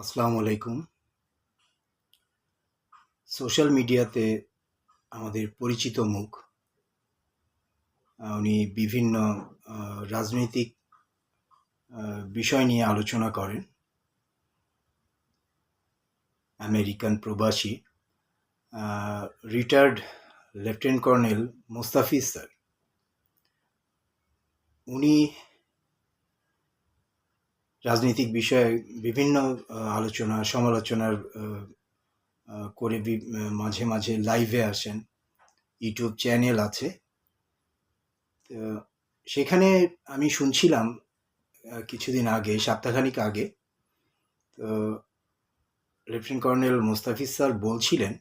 আসসালামু আলাইকুম। সোশ্যাল মিডিয়াতে আমাদের পরিচিত মুখ উনি বিভিন্ন রাজনৈতিক বিষয় নিয়ে আলোচনা করেন। আমেরিকান প্রবাসী retired lieutenant colonel Mustafiz sir. উনি রাজনৈতিক বিষয়ে বিভিন্ন আলোচনা, সমালোচনার করে মাঝে মাঝে লাইভে আসেন। ইউটিউব চ্যানেল আছে। তো সেখানে আমি শুনছিলাম কিছুদিন আগে, সপ্তাহখানিক আগে। তো লেফটেন্যান্ট কর্নেল মোস্তাফিজ স্যার বলছিলেন,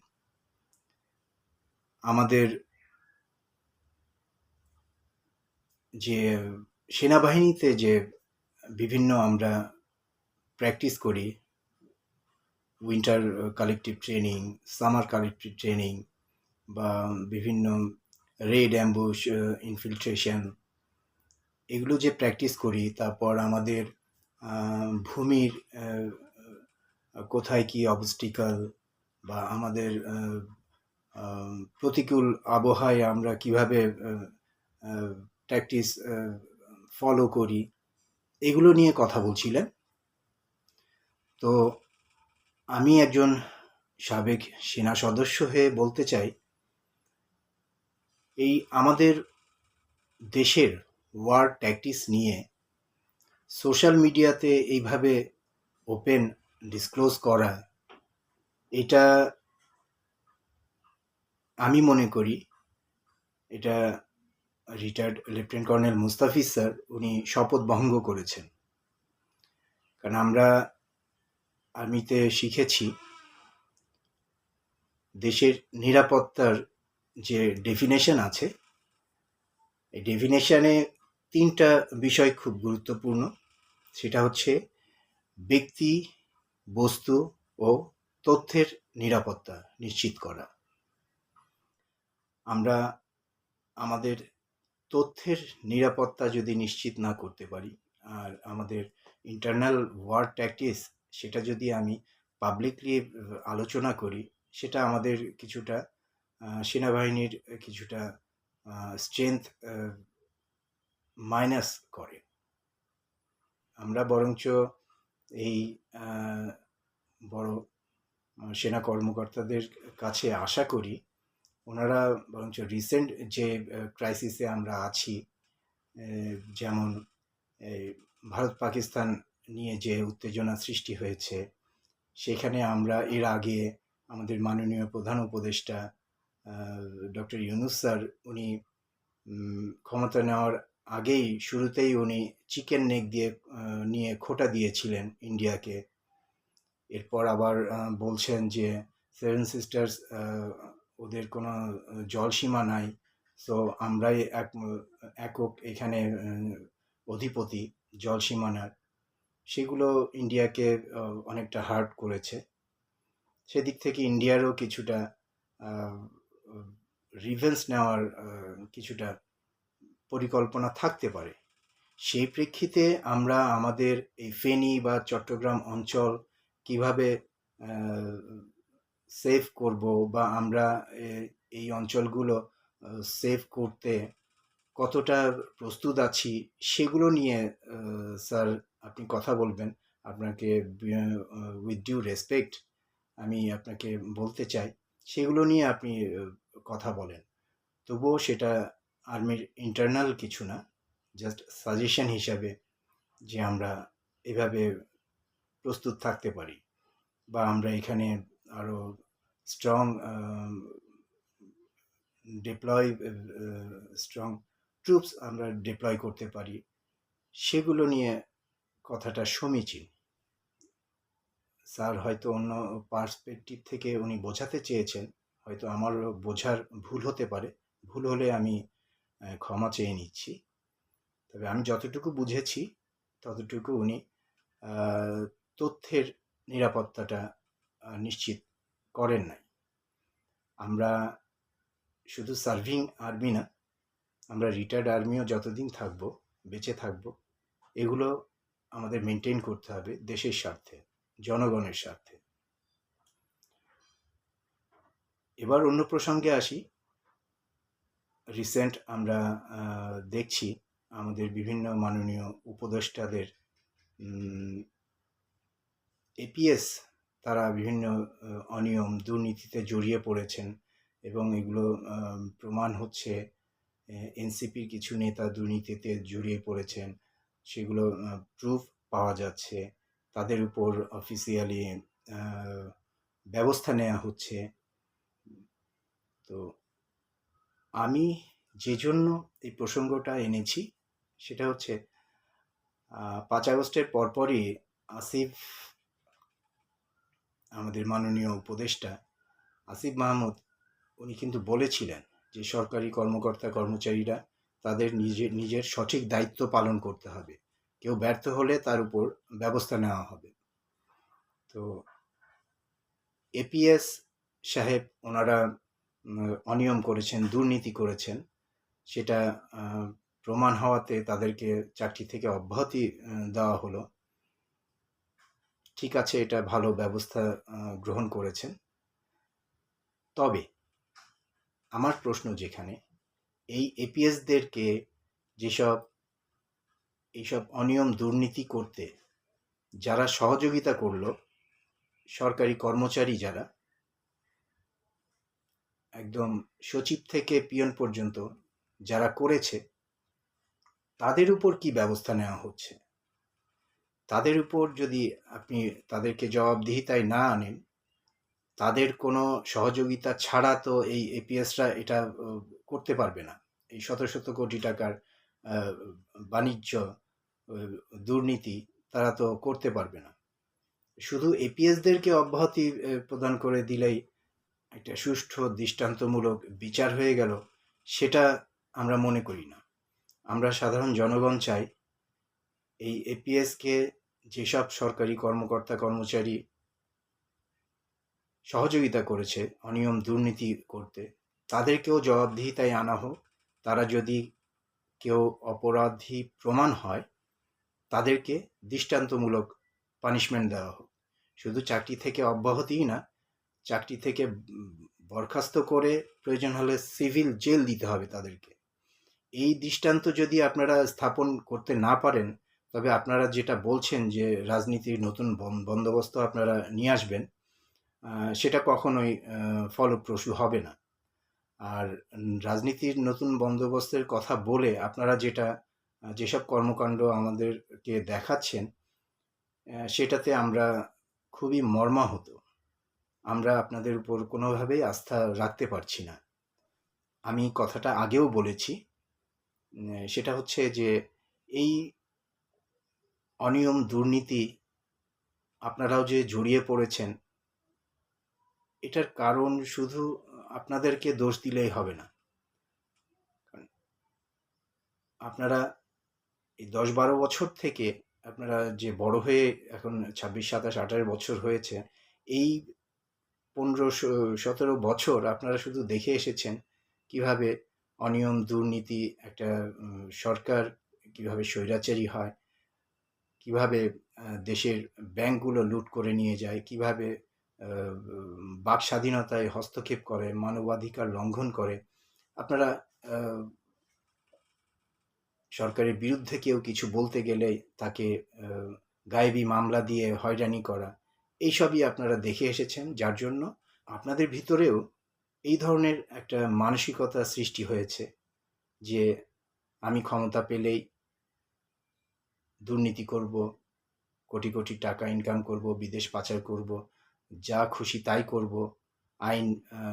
আমাদের যে সেনাবাহিনীতে যে বিভিন্ন আমরা প্র্যাকটিস করি winter collective training summer collective training বা বিভিন্ন রেড অ্যাম্বুশ ইনফিলট্রেশন এগুলো যে প্র্যাকটিস করি, তারপর আমাদের ভূমির কোথায় কি অবস্টিকাল বা আমাদের প্রতিকূল আবহাওয়ায় আমরা কীভাবে প্র্যাকটিস ফলো করি এগুলো নিয়ে কথা বলছিলেন। তো আমি একজন সাবেক সেনা সদস্য হয়ে বলতে চাই, এই আমাদের দেশের ওয়ার ট্যাকটিস নিয়ে সোশ্যাল মিডিয়াতে এইভাবে ওপেন ডিসক্লোজ করা, এটা আমি মনে করি, এটা retired lieutenant colonel Mustafiz sir উনি শপথ ভঙ্গ করেছেন। কারণ আমরা আর্মিতে শিখেছি দেশের নিরাপত্তার যে ডেফিনেশন আছে, এই ডেফিনেশনে তিনটা বিষয় খুব গুরুত্বপূর্ণ। সেটা হচ্ছে ব্যক্তি, বস্তু ও তথ্যের নিরাপত্তা নিশ্চিত করা। আমরা আমাদের তথ্যের নিরাপত্তা যদি নিশ্চিত না করতে পারি, আর আমাদের ইন্টারনাল ওয়ার প্র্যাকটিস সেটা যদি আমি পাবলিকলি আলোচনা করি, সেটা আমাদের কিছুটা সেনাবাহিনীর কিছুটা স্ট্রেংথ মাইনাস করে। আমরা বরঞ্চ এই বড় সেনা কর্মকর্তাদের কাছে আশা করি ওনারা বরঞ্চ রিসেন্ট যে ক্রাইসিসে আমরা আছি যেমন ভারত পাকিস্তান নিয়ে যে উত্তেজনা সৃষ্টি হয়েছে, সেখানে আমরা এর আগে আমাদের মাননীয় প্রধান উপদেষ্টা ডক্টর ইউনুস স্যার, উনি ক্ষমতা নেওয়ার আগেই শুরুতেই উনি চিকেন নেক দিয়ে নিয়ে খোটা দিয়েছিলেন ইন্ডিয়াকে। এরপর আবার বলছেন যে সেভেন সিস্টার্স ওদের কোনো জলসীমা নাই। সো আমরাই এক, একক এখানে অধিপতি জলসীমানার সেগুলো ইন্ডিয়াকে অনেকটা হার্ট করেছে। সেদিক থেকে ইন্ডিয়ারও কিছুটা রিভেন্স নেওয়ার কিছুটা পরিকল্পনা থাকতে পারে। সেই প্রেক্ষিতে আমরা আমাদের এই ফেনী বা চট্টগ্রাম অঞ্চল কীভাবে সেভ করব বা আমরা এই অঞ্চলগুলো সেভ করতে কতটা প্রস্তুত আছি সেগুলো নিয়ে স্যার আপনি কথা বলবেন। আপনাকে উইথ ডিউ রেসপেক্ট আমি আপনাকে বলতে চাই। সেগুলো নিয়ে আপনি কথা বলেন। তবুও সেটা আর্মির ইন্টারনাল কিছু না জাস্ট সাজেশন হিসাবে যে আমরা এভাবে প্রস্তুত থাকতে পারি বা আমরা এখানে আরও স্ট্রং ডিপ্লয় স্ট্রং ট্রুপস আমরা ডিপ্লয় করতে পারি। সেগুলো নিয়ে কথাটা সমীচীন। স্যার হয়তো অন্য পার্সপেক্টিভ থেকে উনি বোঝাতে চেয়েছেন, হয়তো আমার বোঝার ভুল হতে পারে। ভুল হলে আমি ক্ষমা চেয়ে নিচ্ছি। তবে আমি যতটুকু বুঝেছি, ততটুকু উনি তথ্যের নিরাপত্তাটা নিশ্চিত করেন নাই। আমরা শুধু সার্ভিং আর্মি না, আমরা রিটায়ার্ড আর্মিও যতদিন থাকব, বেঁচে থাকব, এগুলো আমাদের মেনটেন করতে হবে দেশের স্বার্থে, জনগণের স্বার্থে। এবার অন্য প্রসঙ্গে আসি। রিসেন্ট আমরা দেখছি আমাদের বিভিন্ন মাননীয় উপদেষ্টাদের এপিএস তারা বিভিন্ন অনিয়ম, দুর্নীতিতে জড়িয়ে পড়েছেন এবং এগুলো প্রমাণ হচ্ছে এনসিপির কিছু নেতা দুর্নীতিতে জড়িয়ে পড়েছেন। সেগুলো প্রুফ পাওয়া যাচ্ছে। তাদের উপর অফিসিয়ালি ব্যবস্থা নেওয়া হচ্ছে। তো আমি যে জন্য এই প্রসঙ্গটা এনেছি, সেটা হচ্ছে পাঁচ আগস্টের পরপরই আসিফ আমাদের মাননীয় উপদেষ্টা আসিফ মাহমুদ, উনি কিন্তু বলেছিলেন যে সরকারি কর্মকর্তা, কর্মচারীরা তাদের নিজের নিজের সঠিক দায়িত্ব পালন করতে হবে। কেউ ব্যর্থ হলে তার উপর ব্যবস্থা নেওয়া হবে। তো এপিএস সাহেব ওনারা অনিয়ম করেছেন, দুর্নীতি করেছেন। সেটা প্রমাণ হওয়াতে তাদেরকে চাকরি থেকে অব্যাহতি দেওয়া হলো। ঠিক আছে, এটা ভালো ব্যবস্থা গ্রহণ করেছেন। তবে আমার প্রশ্ন যেখানে, এই এপিএসদেরকে যেসব, এইসব অনিয়ম দুর্নীতি করতে যারা সহযোগিতা করল, সরকারি কর্মচারী যারা, একদম সচিব থেকে পিয়ন পর্যন্ত যারা করেছে, তাদের উপর কি ব্যবস্থা নেওয়া হচ্ছে? তাদের উপর যদি আপনি তাদেরকে জবাবদিহিতায় না আনেন, তাদের কোনো সহযোগিতা ছাড়া তো এই এপিএসরা এটা করতে পারবে না। এই শত শত কোটি টাকার বাণিজ্য দুর্নীতি তারা তো করতে পারবে না। শুধু এপিএসদেরকে অব্যাহতি প্রদান করে দিলেই একটা সুষ্ঠু, দৃষ্টান্তমূলক বিচার হয়ে গেল, সেটা আমরা মনে করি না। আমরা সাধারণ জনগণ চাই এই এপিএসকে যেসব সরকারি কর্মকর্তা, কর্মচারী সহযোগিতা করেছে, অনিয়ম, দুর্নীতি করতে, তাদেরকেও জবাবদিহিতায় আনা হোক। তারা যদি কেউ অপরাধী প্রমাণ হয়, তাদেরকে দৃষ্টান্তমূলক পানিশমেন্ট দেওয়া হোক। শুধু চাকরি থেকে অব্যাহতিই না, চাকরি থেকে বরখাস্ত করে প্রয়োজন হলে সিভিল জেল দিতে হবে তাদেরকে। এই দৃষ্টান্ত যদি আপনারা স্থাপন করতে না পারেন তবে আপনারা যেটা বলছেন যে রাজনীতির নতুন বন- বন্দোবস্ত আপনারা নিয়ে আসবেন সেটা কখনোই ফলপ্রসূ হবে না। আর রাজনীতির নতুন বন্দোবস্তের কথা বলে আপনারা যেটা, যেসব কর্মকাণ্ড আমাদেরকে দেখাচ্ছেন সেটাতে আমরা খুবই মর্মাহত। আমরা আপনাদের উপর কোনোভাবেই আস্থা রাখতে পারছি না। আমি কথাটা আগেও বলেছি সেটা হচ্ছে যে এই অনিয়ম, দুর্নীতি আপনারাও যে জড়িয়ে পড়েছেন, এটার কারণ শুধু আপনাদেরকে দোষ দিলেই হবে না। আপনারা এই দশ বারো বছর থেকে আপনারা যে বড় হয়ে এখন ছাব্বিশ, সাতাশ, আঠাশ বছর হয়েছে, এই পনেরো সতেরো বছর আপনারা শুধু দেখে এসেছেন কীভাবে অনিয়ম, দুর্নীতি একটা সরকার কীভাবে স্বৈরাচারী হয় কীভাবে দেশের ব্যাংকগুলো লুট করে নিয়ে যায়, কীভাবে বাক স্বাধীনতায় হস্তক্ষেপ করে, মানবাধিকার লঙ্ঘন করে। আপনারা সরকারের বিরুদ্ধে কেউ কিছু বলতে গেলে তাকে গায়েবী মামলা দিয়ে হয়রানি করা, এইসবই আপনারা দেখে এসেছেন, যার জন্য আপনাদের ভিতরেও এই ধরনের একটা মানসিকতা সৃষ্টি হয়েছে যে, আমি ক্ষমতা পেলেই দুর্নীতি করব, কোটি কোটি টাকা ইনকাম করব, বিদেশ পাচার করব, যা খুশি তাই করব। আইন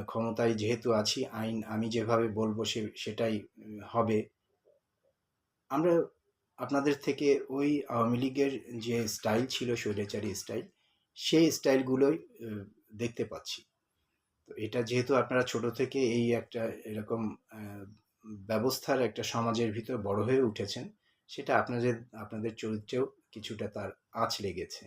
ক্ষমতায় যেহেতু আছি, আইন আমি যেভাবে বলব সে, সেটাই হবে। আমরা আপনাদের থেকে ওই আওয়ামী লীগের যে স্টাইল ছিল, স্বৈরাচারী স্টাইল সেই স্টাইলগুলোই দেখতে পাচ্ছি। তো এটা যেহেতু আপনারা ছোট থেকে এই একটা এরকম ব্যবস্থার একটা সমাজের ভিতর বড় হয়ে উঠেছেন সেটা আপনাদের আপনাদের চরিত্রেও কিছুটা তার আঁচ লেগেছে।